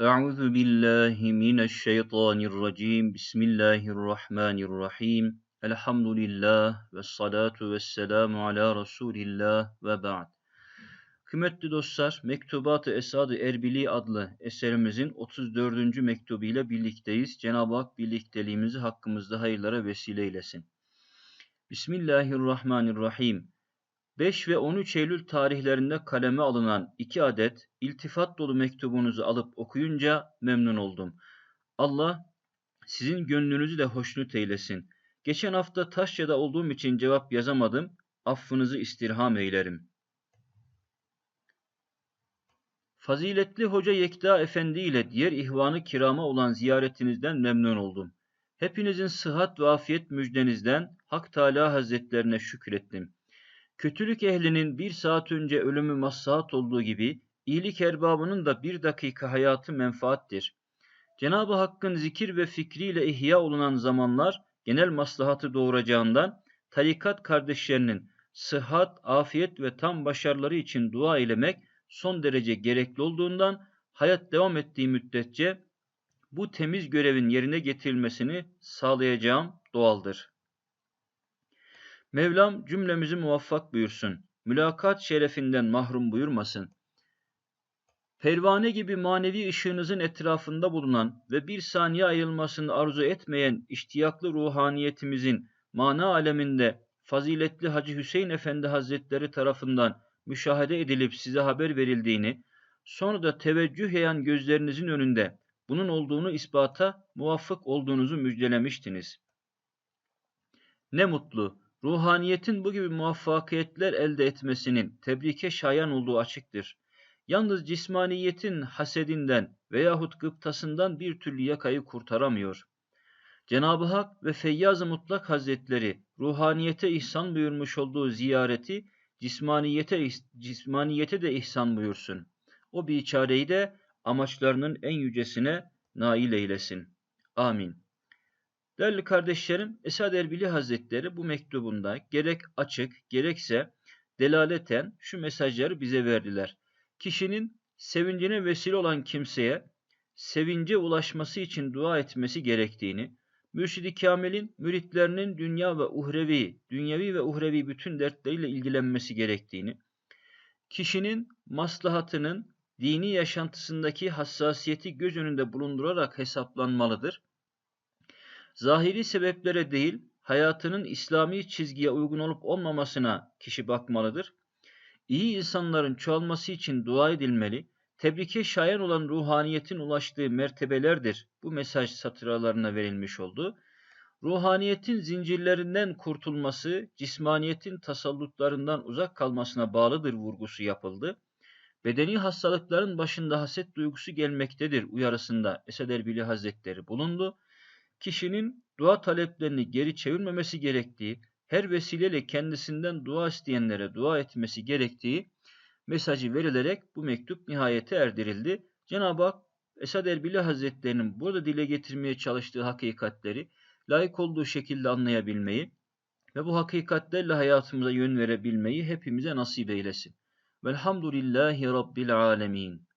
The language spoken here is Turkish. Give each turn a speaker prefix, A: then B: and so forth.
A: أعوذ بالله من الشيطان الرجيم بسم الله الرحمن الرحيم الحمد لله والصلاة والسلام على رسول الله ve ba'd. Kıymetli dostlar, Mektubat-ı Esad-ı Erbili adlı eserimizin 34. mektubu ile birlikteyiz. Cenab-ı Hak birlikteliğimizi hakkımızda hayırlara vesile eylesin. Bismillahirrahmanirrahim. 5 ve 13 Eylül tarihlerinde kaleme alınan iki adet iltifat dolu mektubunuzu alıp okuyunca memnun oldum. Allah sizin gönlünüzü de hoşnut eylesin. Geçen hafta Taşya'da olduğum için cevap yazamadım. Affınızı istirham eylerim. Faziletli Hoca Yekta Efendi ile diğer ihvanı kirama olan ziyaretinizden memnun oldum. Hepinizin sıhhat ve afiyet müjdenizden Hak Teala Hazretlerine şükrettim. Kötülük ehlinin bir saat önce ölümü maslahat olduğu gibi, iyilik erbabının da bir dakika hayatı menfaattir. Cenab-ı Hakk'ın zikir ve fikriyle ihya olunan zamanlar genel maslahatı doğuracağından, tarikat kardeşlerinin sıhhat, afiyet ve tam başarıları için dua eylemek son derece gerekli olduğundan, hayat devam ettiği müddetçe bu temiz görevin yerine getirilmesini sağlayacağım doğaldır. Mevlam cümlemizi muvaffak buyursun. Mülakat şerefinden mahrum buyurmasın. Pervane gibi manevi ışığınızın etrafında bulunan ve bir saniye ayrılmasını arzu etmeyen iştiyaklı ruhaniyetimizin mana aleminde faziletli Hacı Hüseyin Efendi Hazretleri tarafından müşahede edilip size haber verildiğini, sonra da teveccüh yayan gözlerinizin önünde bunun olduğunu ispata muvaffak olduğunuzu müjdelemiştiniz. Ne mutlu, ruhaniyetin bu gibi muvaffakiyetler elde etmesinin tebrike şayan olduğu açıktır. Yalnız cismaniyetin hasedinden veyahut gıptasından bir türlü yakayı kurtaramıyor. Cenab-ı Hak ve Feyyaz-ı Mutlak Hazretleri ruhaniyete ihsan buyurmuş olduğu ziyareti cismaniyete, cismaniyete de ihsan buyursun. O biçareyi de amaçlarının en yücesine nail eylesin. Amin. Değerli kardeşlerim, Esad Erbili Hazretleri bu mektubunda gerek açık gerekse delaleten şu mesajları bize verdiler. Kişinin sevincine vesile olan kimseye sevince ulaşması için dua etmesi gerektiğini, Mürşid-i Kamil'in müritlerinin dünya ve uhrevi, dünyevi ve uhrevi bütün dertleriyle ilgilenmesi gerektiğini, kişinin maslahatının dini yaşantısındaki hassasiyeti göz önünde bulundurarak hesaplanmalıdır Zahiri sebeplere değil, hayatının İslami çizgiye uygun olup olmamasına kişi bakmalıdır. İyi insanların çoğalması için dua edilmeli, tebrike şayan olan ruhaniyetin ulaştığı mertebelerdir. Bu mesaj satıralarına verilmiş oldu. Ruhaniyetin zincirlerinden kurtulması, cismaniyetin tasallutlarından uzak kalmasına bağlıdır vurgusu yapıldı. Bedeni hastalıkların başında haset duygusu gelmektedir uyarısında Esed Erbili Hazretleri bulundu kişinin dua taleplerini geri çevirmemesi gerektiği, her vesileyle kendisinden dua isteyenlere dua etmesi gerektiği mesajı verilerek bu mektup nihayete erdirildi. Cenab-ı Hak Esad Erbili Hazretlerinin burada dile getirmeye çalıştığı hakikatleri layık olduğu şekilde anlayabilmeyi ve bu hakikatlerle hayatımıza yön verebilmeyi hepimize nasip eylesin. Velhamdülillahi Rabbil Alemin.